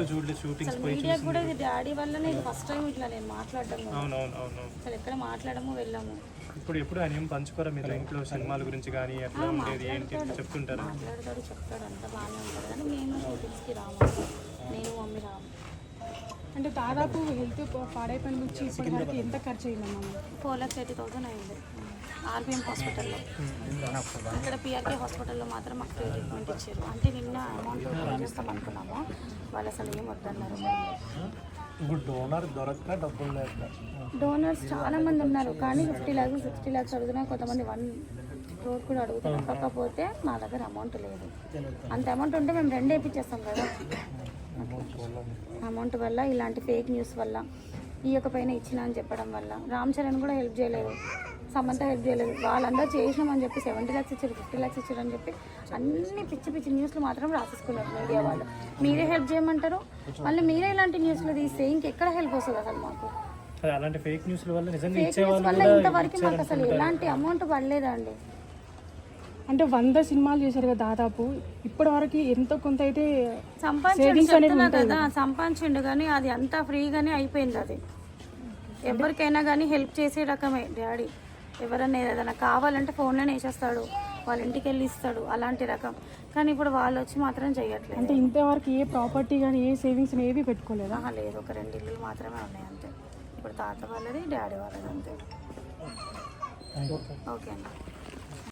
అసలు మీడియా కూడా ఇది డాడీ వల్లనే ఇది ఫస్ట్ టైం ఇట్లా నేను మాట్లాడడం అసలు ఎక్కడ మాట్లాడము వెళ్ళాము. ఇప్పుడు ఎప్పుడు ఆయన ఏం పంచుకోరా మీరు? ఇంట్లో సినిమాల గురించి కానీ ఎట్లా ఉండేది ఏంటి చెప్తుంటారా? మాట్లాడతాడు చెప్తాడు అంత బాగానే ఉంటుంది కానీ మేము షూటింగ్స్కి రాము. నేను మమ్మీ రాము. అంటే దాదాపు హెల్త్ పాడైపోయిన నుంచి ఇప్పటి వరకు ఎంత ఖర్చు అయిందమ్మా ఫోర్ ల్యాక్స్ ఎయిటీ థౌసండ్ అయింది. ఆర్బిఎం హాస్పిటల్లో. ఇక్కడ పిఆర్కే హాస్పిటల్లో మాత్రం మాకు ట్రీట్మెంట్ ఇచ్చారు. అంటే నిన్న అమౌంట్ చేస్తాం అనుకున్నాము వాళ్ళు అసలు ఏం వద్దన్నారు. ఇప్పుడు డోనర్ దొరక్క డబ్బులు లేక. డోనర్స్ చాలా మంది ఉన్నారు. కానీ ఫిఫ్టీ ల్యాక్స్ సిక్స్టీ ల్యాక్స్ అడుగుతున్నారు కొంతమంది వన్ క్రోర్ కూడా అడుగుతున్నారు కాకపోతే మా దగ్గర అమౌంట్ లేదు. అంత అమౌంట్ ఉంటే మేము రెండే ఇప్పించేస్తాం కదా. అమౌంట్ వల్ల ఇలాంటి ఫేక్ న్యూస్ వల్ల. ఈ యొక్క పైన ఇచ్చిన అని చెప్పడం వల్ల. రామ్ చరణ్ కూడా హెల్ప్ చేయలేదు. సమంత హెల్ప్ చేయలేదు. వాళ్ళందరూ చేసినామని చెప్పి సెవెంటీ ల్యాక్స్ ఇచ్చారు ఫిఫ్టీ ల్యాక్స్ ఇచ్చారు అని చెప్పి అన్ని పిచ్చి పిచ్చి న్యూస్లు మాత్రం రాసేసుకున్నారు మీడియా వాళ్ళు. మీరే హెల్ప్ చేయమంటారు? మళ్ళీ మీరే ఇలాంటి న్యూస్లు తీస్తే ఇంకెక్కడ హెల్ప్ వస్తుంది అసలు మాకు? అలాంటి ఫేక్ న్యూస్ల వల్ల నిజంగా ఫేక్ ఇచ్చే న్యూస్ వల్ల కూడా ఇంతవరకు మాకు అసలు ఎలాంటి అమౌంట్ పడలేదండి. అంటే వంద సినిమాలు చేశారు కదా దాదాపు. ఇప్పటి వరకు ఎంతో కొంత అయితే సంపాదించండి కదా సంపాదించిండు కానీ అది అంతా ఫ్రీగానే అయిపోయింది అది. ఎవరికైనా కానీ హెల్ప్ చేసే రకమే. డాడీ ఎవరైనా ఏదైనా కావాలంటే ఫోన్లోనే వేసేస్తాడు వాళ్ళ ఇంటికి వెళ్ళి ఇస్తాడు అలాంటి రకం. కానీ ఇప్పుడు వాళ్ళు వచ్చి మాత్రం చేయట్లేదు. అంటే ఇంతవరకు ఏ ప్రాపర్టీ కానీ ఏ సేవింగ్స్ ఏవి పెట్టుకోలేదా? లేదు. ఒక రెండు ఇల్లులు మాత్రమే ఉన్నాయి అంతే. ఇప్పుడు తాత వాళ్ళది డాడీ వాళ్ళది అంతే. ఓకే అండి